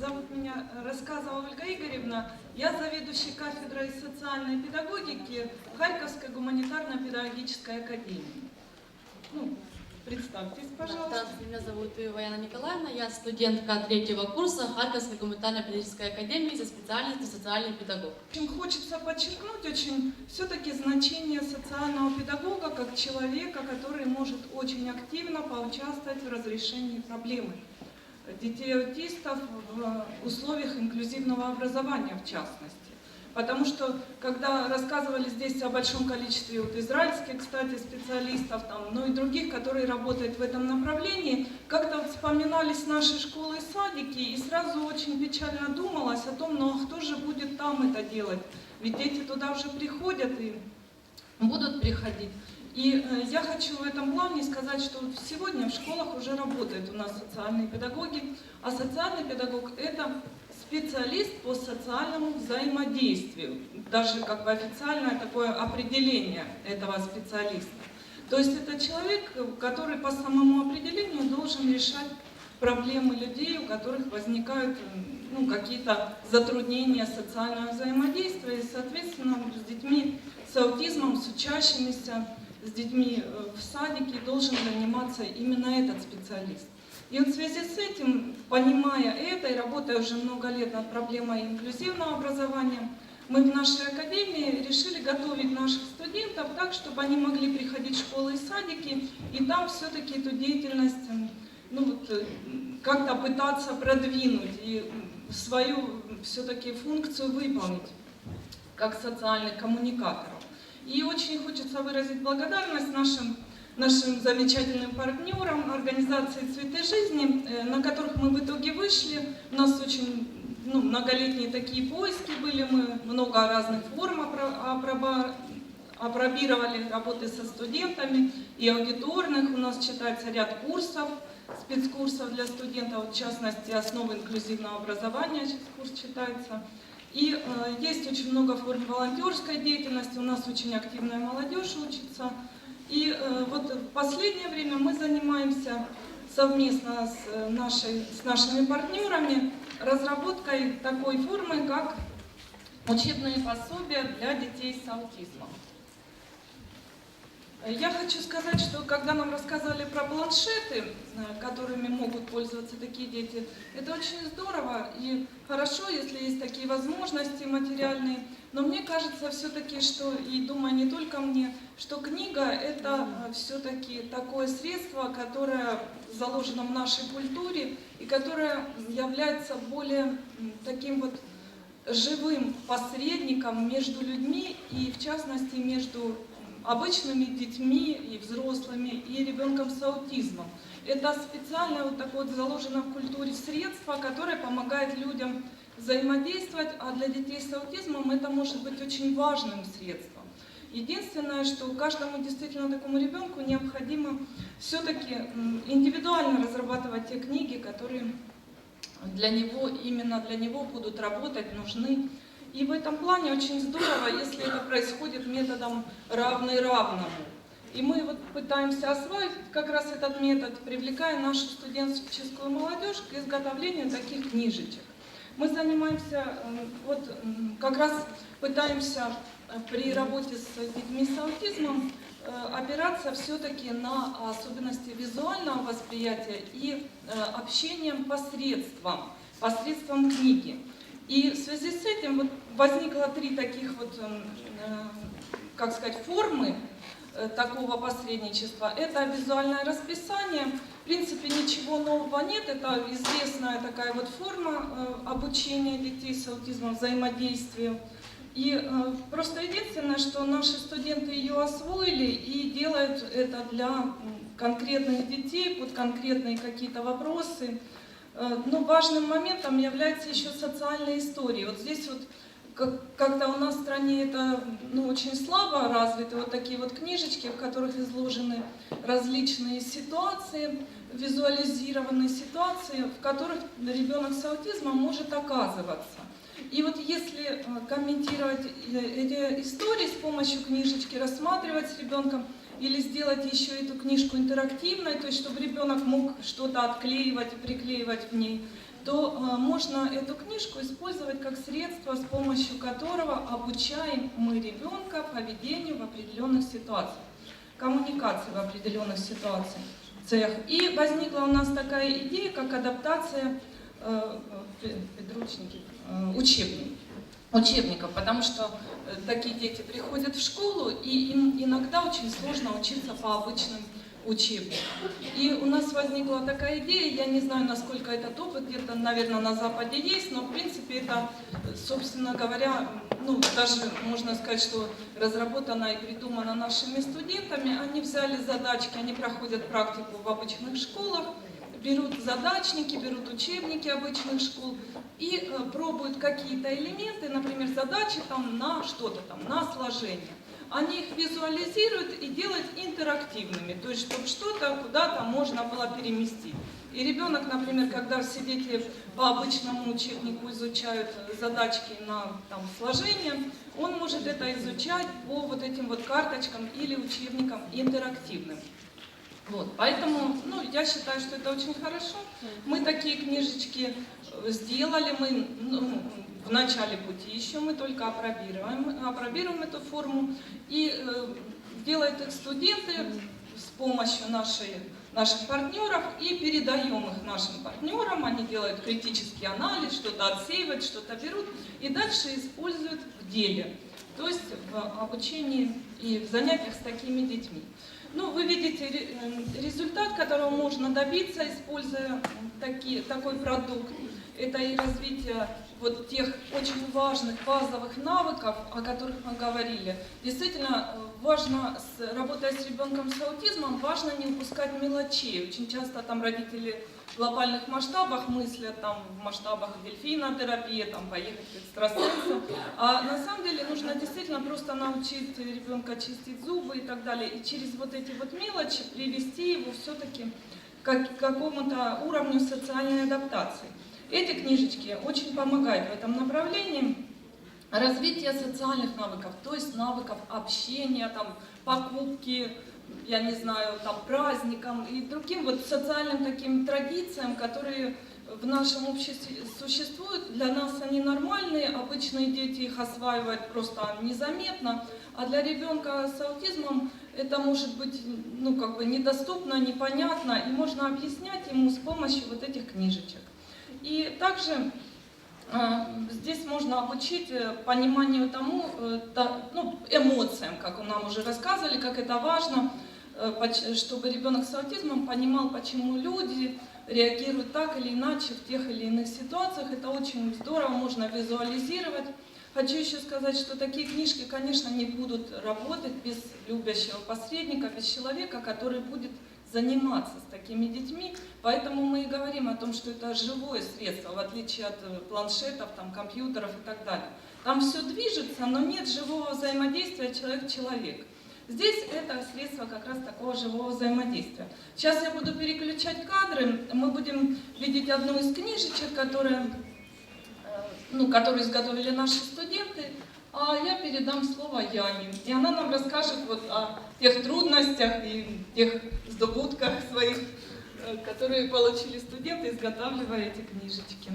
Зовут меня рассказывала Ольга Игоревна. Я заведующий кафедрой социальной педагогики Харьковской гуманитарно-педагогической академии. Ну, представьтесь, пожалуйста. Здравствуйте, меня зовут Яна Николаевна, я студентка третьего курса Харьковской гуманитарно-педагогической академии со специальностью социальный педагог. Очень хочется подчеркнуть очень все-таки значение социального педагога как человека, который может очень активно поучаствовать в разрешении проблемы детей аутистов в условиях инклюзивного образования в частности. Потому что, когда рассказывали здесь о большом количестве вот израильских, кстати, специалистов, там, ну и других, которые работают в этом направлении, как-то вот вспоминались наши школы и садики, и сразу очень печально думалось о том, ну а кто же будет там это делать? Ведь дети туда уже приходят и будут приходить. И э, я хочу в этом плане сказать, что сегодня в школах уже работают у нас социальные педагоги, а социальный педагог – это специалист по социальному взаимодействию, даже как бы официальное такое определение этого специалиста. То есть это человек, который по самому определению должен решать проблемы людей, у которых возникают ну, какие-то затруднения социального взаимодействия, и, соответственно, с детьми с аутизмом, с учащимися, с детьми э, в садике должен заниматься именно этот специалист. И вот в связи с этим, понимая это и работая уже много лет над проблемой инклюзивного образования, мы в нашей академии решили готовить наших студентов так, чтобы они могли приходить в школы и садики, и там все-таки эту деятельность ну, вот, э, как-то пытаться продвинуть и свою все-таки функцию выполнить как социальных коммуникаторов. И очень хочется выразить благодарность нашим, нашим замечательным партнерам организации «Цветы жизни», э, на которых мы в итоге вышли. У нас очень ну, многолетние такие поиски были, мы много разных форм опробировали, работы со студентами и аудиторных. У нас читается ряд курсов, спецкурсов для студентов, в частности, основы инклюзивного образования, сейчас курс читается. И э, есть очень много форм волонтерской деятельности, у нас очень активная молодежь учится. И э, вот в последнее время мы занимаемся совместно с, э, нашей, с нашими партнерами разработкой такой формы, как учебные пособия для детей с аутизмом. Я хочу сказать, что когда нам рассказывали про планшеты, э, которыми могут пользоваться такие дети, это очень здорово и хорошо, если есть такие возможности материальные. Но мне кажется все-таки, что, и думаю не только мне, что книга это э, все-таки такое средство, которое заложено в нашей культуре и которое является более таким вот живым посредником между людьми и в частности между обычными детьми и взрослыми, и ребенком с аутизмом. Это специально вот такое вот заложено в культуре средство, которое помогает людям взаимодействовать, а для детей с аутизмом это может быть очень важным средством. Единственное, что каждому действительно такому ребенку необходимо все-таки индивидуально разрабатывать те книги, которые для него, именно для него будут работать, нужны. И в этом плане очень здорово, если это происходит методом равный равному. И мы вот пытаемся освоить как раз этот метод, привлекая нашу студенческую молодежь к изготовлению таких книжечек. Мы занимаемся, вот как раз пытаемся э, при работе с детьми с аутизмом э, опираться все-таки на особенности визуального восприятия и э, общением посредством, посредством книги. И в связи с этим вот возникло три таких вот, эм, э, как сказать, формы э, такого посредничества. Это визуальное расписание. В принципе, ничего нового нет. Это известная такая вот форма э, обучения детей с аутизмом, взаимодействию. И просто единственное, что наши студенты ее освоили и делают это для конкретных детей, под конкретные какие-то вопросы. Э, но важным моментом является еще социальная история. Вот здесь вот как-то у нас в стране это ну, очень слабо развито, вот такие вот книжечки, в которых изложены различные ситуации, визуализированные ситуации, в которых ребенок с аутизмом может оказываться. И вот если э, комментировать э, эти истории с помощью книжечки, рассматривать с ребенком, или сделать еще эту книжку интерактивной, то есть чтобы ребенок мог что-то отклеивать и приклеивать в ней, то э, можно эту книжку использовать как средство, с помощью которого обучаем мы ребенка поведению в определенных ситуациях, коммуникации в определенных ситуациях. И возникла у нас такая идея, как адаптация э, э, подручники, э, учебников учебников, потому что такие дети приходят в школу, и им иногда очень сложно учиться по обычным учебникам. И у нас возникла такая идея, я не знаю, насколько этот опыт где-то, наверное, на Западе есть, но в принципе это, собственно говоря, ну, даже можно сказать, что разработано и придумано нашими студентами. Они взяли задачки, они проходят практику в обычных школах, берут задачники, берут учебники обычных школ и э, пробуют какие-то элементы, например, задачи там на что-то там, на сложение. Они их визуализируют и делают интерактивными, то есть чтобы что-то куда-то можно было переместить. И ребенок, например, когда все дети по обычному учебнику изучают задачки на там, сложение, он может это изучать по вот этим вот карточкам или учебникам интерактивным. Вот, поэтому, ну, я считаю, что это очень хорошо. Мы такие книжечки сделали, мы ну, в начале пути еще, мы только опробируем, опробируем эту форму. И э, делают их студенты с помощью нашей, наших партнеров и передаем их нашим партнерам. Они делают критический анализ, что-то отсеивают, что-то берут и дальше используют в деле. То есть в обучении и в занятиях с такими детьми. Ну, вы видите э, результат, которого можно добиться, используя такие, такой продукт. Это и развитие вот тех очень важных базовых навыков, о которых мы говорили. Действительно, э, важно, с, работая с ребенком с аутизмом, важно не упускать мелочей. Очень часто там родители в глобальных масштабах мыслят, там в масштабах дельфинотерапии, там поехать к экстрасенсу. А на самом деле нужно действительно просто научить ребенка чистить зубы и так далее. И через вот эти вот мелочи привести его все-таки к какому-то уровню социальной адаптации. Эти книжечки очень помогают в этом направлении. Развитие социальных навыков, то есть навыков общения, там, покупки, я не знаю, там, праздникам и другим вот социальным таким традициям, которые в нашем обществе существуют. Для нас они нормальные, обычные дети их осваивают просто незаметно, а для ребенка с аутизмом это может быть ну, как бы недоступно, непонятно, и можно объяснять ему с помощью вот этих книжечек. И также здесь можно обучить э, пониманию тому, э, ну, эмоциям, как нам уже рассказывали, как это важно, чтобы ребенок с аутизмом понимал, почему люди реагируют так или иначе в тех или иных ситуациях. Это очень здорово, можно визуализировать. Хочу еще сказать, что такие книжки, конечно, не будут работать без любящего посредника, без человека, который будет заниматься с такими детьми. Поэтому мы и говорим о том, что это живое средство, в отличие от э, планшетов, там, компьютеров и так далее. Там все движется, но нет живого взаимодействия человек-человек. Здесь это средство как раз такого живого взаимодействия. Сейчас я буду переключать кадры, мы будем видеть одну из книжечек, которая, э, ну, которую изготовили наши студенты. А я передам слово Яне, и она нам расскажет вот о тех трудностях и тех здобутках своих, э, которые получили студенты, изготавливая эти книжечки.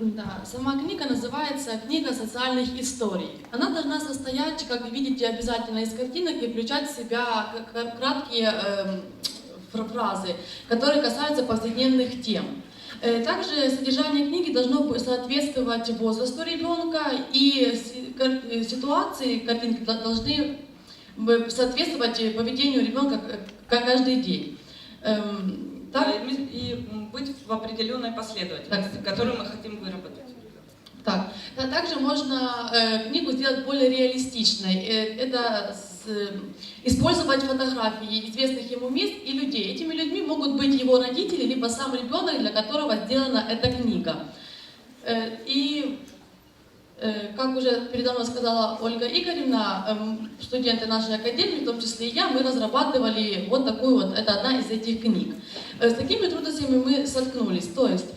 Да, сама книга называется «Книга социальных историй». Она должна состоять, как вы видите, обязательно из картинок и включать в себя краткие э, фразы, которые касаются повседневных тем. Э, также содержание книги должно соответствовать возрасту ребенка, и э, ситуации картинки должны соответствовать поведению ребенка каждый день. Эм, так? И быть в определенной последовательности, которую мы хотим выработать. Так, также можно э, книгу сделать более реалистичной. Э, это э, использовать фотографии известных ему мест и людей. Этими людьми могут быть его родители, либо сам ребенок, для которого сделана эта книга. Э, и э, как уже передо мной сказала Ольга Игоревна, эм, студенты нашей академии, в том числе и я, мы разрабатывали вот такую вот, это одна из этих книг. Э, с такими трудностями мы соткнулись. То есть э,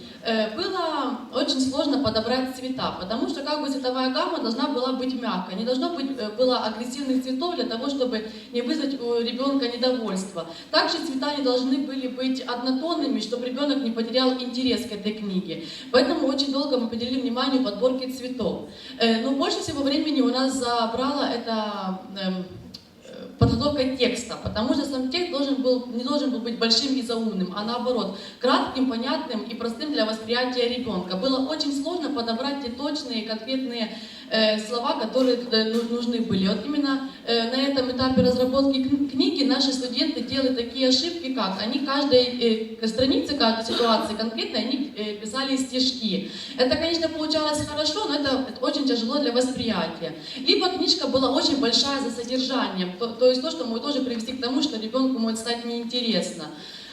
было очень сложно подобрать цвета, потому что как бы цветовая гамма должна была быть мягкой, не должно быть э, было агрессивных цветов для того, чтобы не вызвать у ребенка недовольство. Также цвета не должны были быть однотонными, чтобы ребенок не потерял интерес к этой книге. Поэтому очень долго мы уделили вниманию подборке цветов. Э, Но больше всего времени у нас забрало это подготовка текста, потому что сам текст должен был, не должен был быть большим и заумным, а наоборот, кратким, понятным и простым для восприятия ребенка. Было очень сложно подобрать те точные, конкретные слова, которые э, ну- нужны были. Вот именно э, на этом этапе разработки кн- книги наши студенты делали такие ошибки, как они каждой э, странице, каждой ситуации конкретно, они э, писали стишки. Это, конечно, получалось хорошо, но это очень тяжело для восприятия. Либо книжка была очень большая за содержанием, то, то есть то, что может тоже привести к тому, что ребенку может стать неинтересно.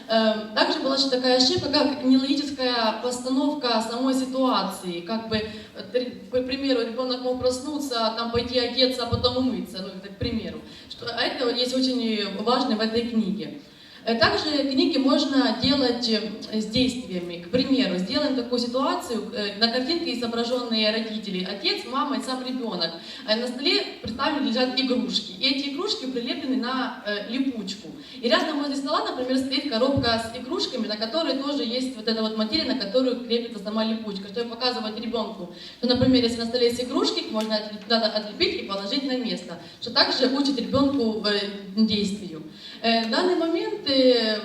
Эм, Также была еще такая ошибка, как нелогическая постановка самой ситуации. Как бы, э, к примеру, ребенок мог проснуться, там пойти одеться, а потом умыться, ну это к примеру. Что, а это есть очень важно в этой книге. Э, Также книги можно делать э, с действиями. К примеру, сделаем такую ситуацию, э, на картинке изображенные родители, отец, мама и сам ребенок. А На столе представлены лежат игрушки. И эти игрушки прилеплены на э, липучку. И рядом возле стола, например, стоит коробка с игрушками, на которой тоже есть вот эта вот материя, на которую крепится сама липучка. Что показывать ребенку, что, например, если на столе есть игрушки, их можно отлеп- надо отлепить и положить на место. Что также учит ребенку э, действию. Э, В данный момент э,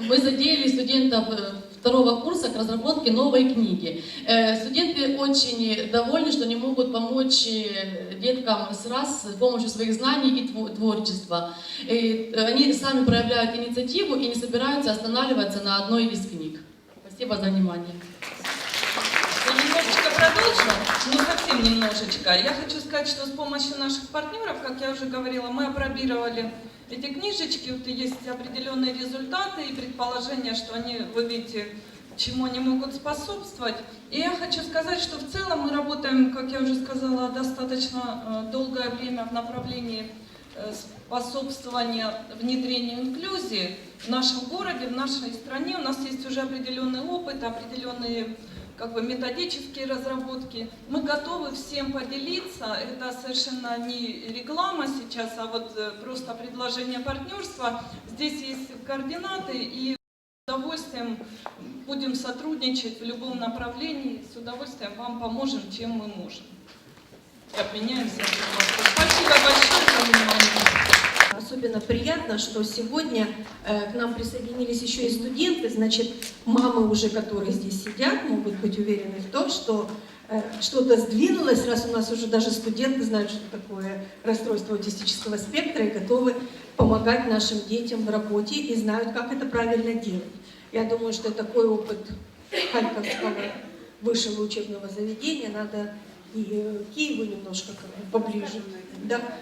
мы задеяли студентов э, второго курса к разработке новой книги. Студенты очень довольны, что они могут помочь деткам с раз с помощью своих знаний и тво- творчества. И Они сами проявляют инициативу и не собираются останавливаться на одной из книг. Спасибо за внимание. Я немножечко продолжу, но совсем немножечко. Я хочу сказать, что с помощью наших партнеров, как я уже говорила, мы опробировали эти книжечки, вот есть определенные результаты и предположения, что они, вы видите, чему они могут способствовать. И я хочу сказать, что в целом мы работаем, как я уже сказала, достаточно э, долгое время в направлении э, способствования внедрению инклюзии в нашем городе, в нашей стране. У нас есть уже определенный опыт, определенные как бы методические разработки. Мы готовы всем поделиться. Это совершенно не реклама сейчас, а вот э, просто предложение партнерства. Здесь есть координаты и с удовольствием будем сотрудничать в любом направлении. С удовольствием вам поможем, чем мы можем. И обменяемся. Спасибо большое за внимание. Особенно приятно, что сегодня э, к нам присоединились еще и студенты, значит, мамы уже, которые здесь сидят, могут быть уверены в том, что э, что-то сдвинулось, раз у нас уже даже студенты знают, что такое расстройство аутистического спектра и готовы помогать нашим детям в работе и знают, как это правильно делать. Я думаю, что такой опыт Харьковского высшего учебного заведения надо и э, Киеву немножко поближе. Да.